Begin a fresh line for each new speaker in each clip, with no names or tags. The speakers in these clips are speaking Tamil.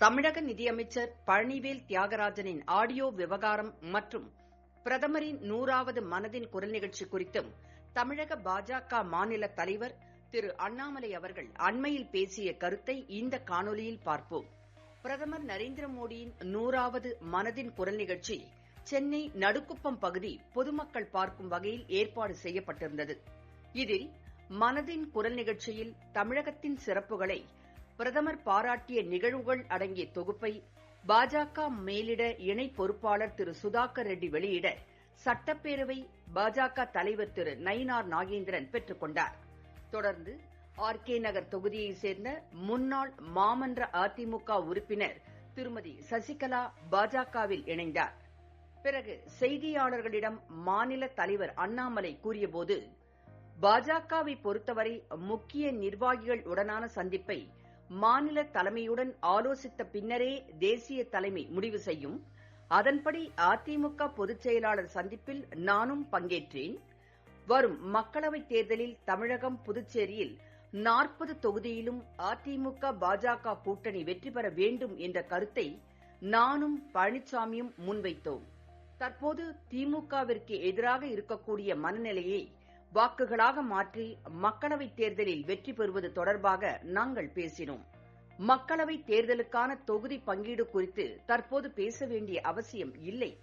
தமிழக நிதியமைச்சர் பழனிவேல் தியாகராஜனின் ஆடியோ விவகாரம் மற்றும் பிரதமரின் நூறாவது மனதின் குரல் நிகழ்ச்சி குறித்தும் தமிழக பாஜக மாநில தலைவர் திரு அண்ணாமலை அவர்கள் அண்மையில் பேசிய கருத்தை இந்த காணொலியில் பார்ப்போம். பிரதமர் நரேந்திர மோடியின் நூறாவது மனதின் குரல் நிகழ்ச்சி சென்னை நடுக்குப்பம் பகுதி பொதுமக்கள் பார்க்கும் வகையில் ஏற்பாடு செய்யப்பட்டிருந்தது. இதில் மனதின் குரல் நிகழ்ச்சியில் தமிழகத்தின் சிறப்புகளை பிரதமர் பாராட்டிய நிகழ்வுகள் அடங்கிய தொகுப்பை பாஜக மேலிட இணை பொறுப்பாளர் திரு சுதாகர் ரெட்டி வெளியிட சட்டப்பேரவை பாஜக தலைவர் திரு நயினார் நாகேந்திரன் பெற்றுக் கொண்டார். தொடர்ந்து ஆர் கே நகர் தொகுதியைச் சேர்ந்த முன்னாள் மாமன்ற அதிமுக உறுப்பினர் திருமதி சசிகலா பாஜகவில் இணைந்தார். பிறகு செய்தியாளர்களிடம் மாநில தலைவர் அண்ணாமலை கூறியபோது பாஜகவை பொறுத்தவரை முக்கிய நிர்வாகிகள் உடனான சந்திப்பை மாநில தலைமையுடன் ஆலோசித்த பின்னரே தேசிய தலைமை முடிவு செய்யும். அதன்படி அதிமுக பொதுச் செயலாளர் சந்திப்பில் நானும் பங்கேற்றேன். வரும் மக்களவைத் தேர்தலில் தமிழகம் புதுச்சேரியில் நாற்பது தொகுதியிலும் அதிமுக பாஜக கூட்டணி வெற்றி பெற வேண்டும் என்ற கருத்தை நானும் பழனிசாமியும் முன்வைத்தோம். தற்போது திமுகவிற்கு எதிராக இருக்கக்கூடிய மனநிலையை வாக்குகளாக மாற்றி மக்களவைத் தேர்தலில் வெற்றி பெறுவது தொடர்பாக நாங்கள் பேசினோம். மக்களவைத் தேர்தலுக்கான தொகுதி பங்கீடு குறித்து தற்போது பேச வேண்டிய அவசியம் இல்லை.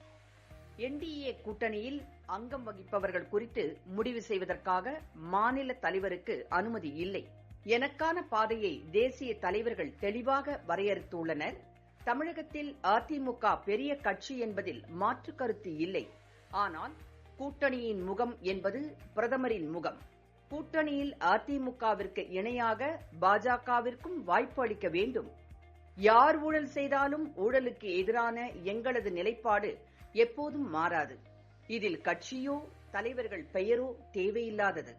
என்டிஏ கூட்டணியில் அங்கம் வகிப்பவர்கள் குறித்து முடிவு செய்வதற்காக மாநில தலைவருக்கு அனுமதி இல்லை. எனக்கான பாதையை தேசிய தலைவர்கள் தெளிவாக வரையறுத்துள்ளனர். தமிழகத்தில் அதிமுக பெரிய கட்சி என்பதில் மாற்று கருத்து இல்லை. ஆனால் கூட்டணியின் முகம் என்பது பிரதமரின் முகம். கூட்டணியில் அதிமுகவிற்கு இணையாக பாஜகவிற்கும் வாய்ப்பு அளிக்க வேண்டும். யார் ஊழல் செய்தாலும் ஊழலுக்கு எதிரான எங்களது நிலைப்பாடு எப்போதும் மாறாது. இதில் கட்சியோ தலைவர்கள் பெயரோ தேவையில்லாதது.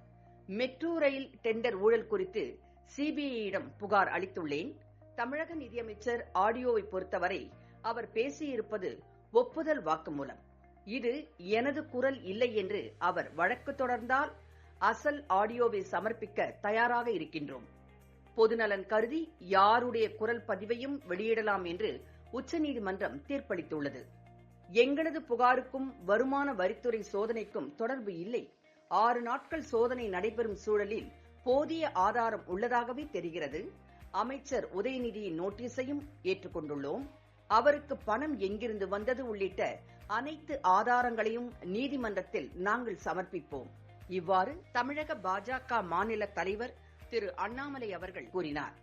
மெட்ரோ ரயில் டெண்டர் ஊழல் குறித்து சிபிஐயிடம் புகார் அளித்துள்ளேன். தமிழக நிதியமைச்சர் ஆடியோவை பொறுத்தவரை அவர் பேசியிருப்பது ஒப்புதல் வாக்குமூலம். இது எனது குரல் இல்லை என்று அவர் வழக்கு தொடர்ந்தால் அசல் ஆடியோவை சமர்ப்பிக்க தயாராக இருக்கின்றோம். பொதுநலன் கருதி யாருடைய குரல் பதிவையும் வெளியிடலாம் என்று உச்சநீதிமன்றம் தீர்ப்பளித்துள்ளது. எங்களது புகாருக்கும் வருமான வரித்துறை சோதனைக்கும் தொடர்பு இல்லை. ஆறு நாட்கள் சோதனை நடைபெறும் சூழலில் போதிய ஆதாரம் உள்ளதாகவே தெரிகிறது. அமைச்சர் உதயநிதியின் நோட்டீஸையும் ஏற்றுக்கொண்டுள்ளோம். அவருக்கு பணம் எங்கிருந்து வந்தது உள்ளிட்ட அனைத்து ஆதாரங்களையும் நீதிமன்றத்தில் நாங்கள் சமர்ப்பிப்போம். இவ்வாறு தமிழக பாஜக மாநில தலைவர் திரு அண்ணாமலை அவர்கள் கூறினார்.